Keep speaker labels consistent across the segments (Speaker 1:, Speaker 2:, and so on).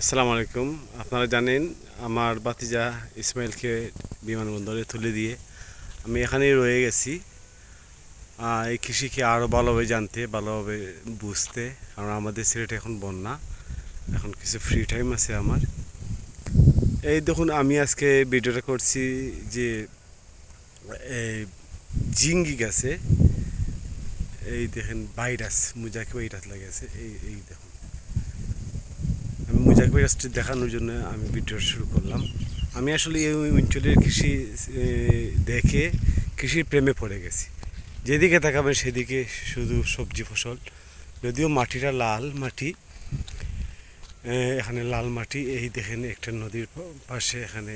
Speaker 1: আসসালামু আলাইকুম। আপনারা জানেন আমার বাতিজা ইসমাইলকে বিমানবন্দরে তুলে দিয়ে আমি এখানেই রয়ে গেছি। এই কৃষিকে আরও ভালোভাবে জানতে, ভালোভাবে বুঝতে, কারণ আমাদের সিলেটে এখন বন্যা, এখন কিছু ফ্রি টাইম আছে আমার। এই দেখুন, আমি আজকে ভিডিওটা করছি যে, এই জিঙ্গি গাছে, এই দেখেন ভাইরাস, মুজাকে ভাইরাস লাগেছে এই এই দেখুন। মুজাক ভাইরাসটি দেখানোর জন্য আমি ভিডিও শুরু করলাম। আমি আসলে এই অঞ্চলের কৃষি দেখে কৃষির প্রেমে পড়ে গেছি। যেদিকে তাকাবেন সেদিকে শুধু সবজি ফসল, যদিও মাটিটা লাল মাটি এখানে লাল মাটি, এই দেখেন একটা নদীর পাশে এখানে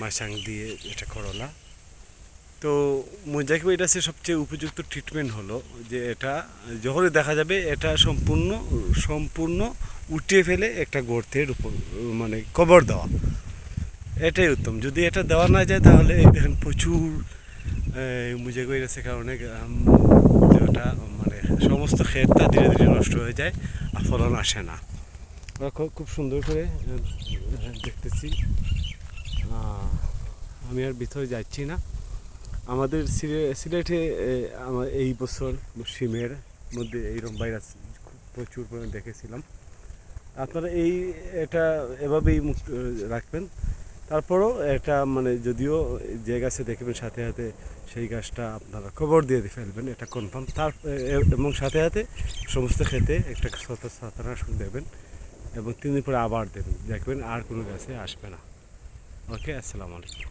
Speaker 1: মাচাং দিয়ে এটা করলা। তো মোজাইক ভাইরাসের সবচেয়ে উপযুক্ত ট্রিটমেন্ট হলো যে এটা, যখনই দেখা যাবে এটা সম্পূর্ণ সম্পূর্ণ উঠিয়ে ফেলে একটা গর্তের উপর মানে কবর দেওয়া। এটাই উত্তম। যদি এটা দেওয়া না যায় তাহলে এই দেখেন প্রচুর মুজাইক ভাইরাসের কারণে উম, ওটা মানে সমস্ত ক্ষেতটা ধীরে ধীরে নষ্ট হয়ে যায় আর ফলন আসে না। খুব সুন্দর করে দেখতেছি। আমি আর ভিতরে যাচ্ছি না। আমাদের সিলে- সিলেটে আমার এই বছর সিমের মধ্যে এইরকম ভাইরাস প্রচুর পরিমাণে দেখেছিলাম। আপনারা এই এটা এভাবেই মুক্ত রাখবেন। তারপরও এটা মানে যদিও যে গাছে দেখবেন সাথে সাথে সেই গাছটা আপনারা কবর দিয়ে ফেলবেন, এটা কনফার্ম তার এবং সাথে সাথে সমস্ত খেতে একটা ছত্রাশনাশক দেবেন এবং তিন পরে আবার দেবেন। দেখবেন আর কোনো গাছে আসবে না। ওকে, আসসালামু আলাইকুম।